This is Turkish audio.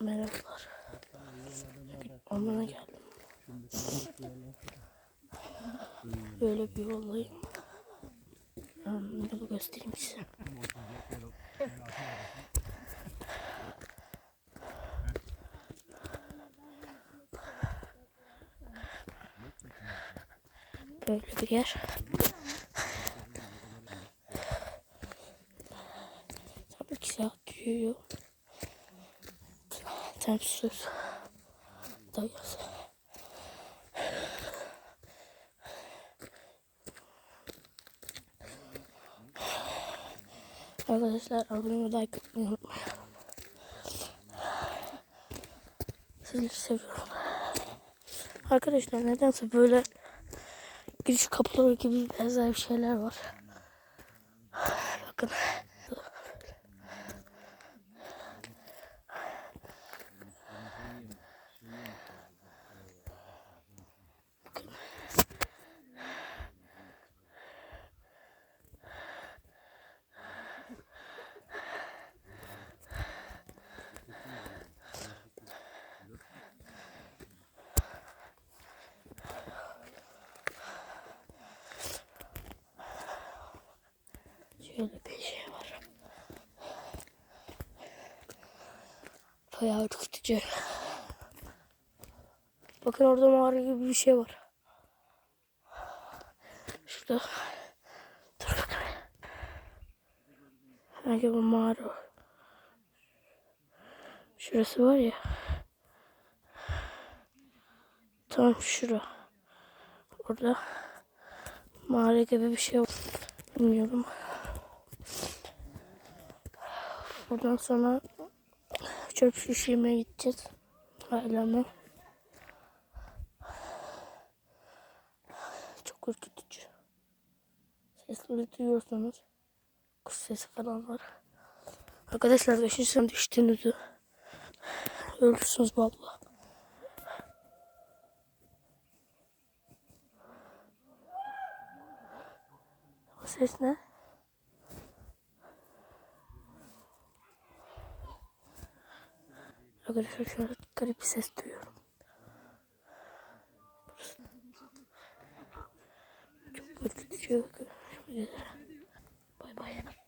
Merhabalar. Ormana geldim. Böyle bir yoldayım. Yolu göstereyim size. Böyle bir yer. Tabii ki saat Temsiz. Dayası. Arkadaşlar abone like atmayı unutmayın. Sizleri seviyorum. Arkadaşlar nedense böyle giriş kapıları gibi benzer bir şeyler var. Bakın. Şöyle bir şey var. Bayağı ürkütücü. Bakın orada mağara gibi bir şey var. Şurada. Dur bakın. Sanki bu mağara. Şurası var ya. Tam şura. Orada mağara gibi bir şey var. Bilmiyorum. Buradan sonra çöp şişirmeye gideceğiz. Ailemle. Çok ürkütücü. Sesleri duyuyorsanız kuş sesi falan var. Arkadaşlar düşünsem düştüğünüzü ölürsünüz valla. O ses ne? Arkadaşlar an garip bir ses duyuyorum. Çok ürkütücü. Bay bay.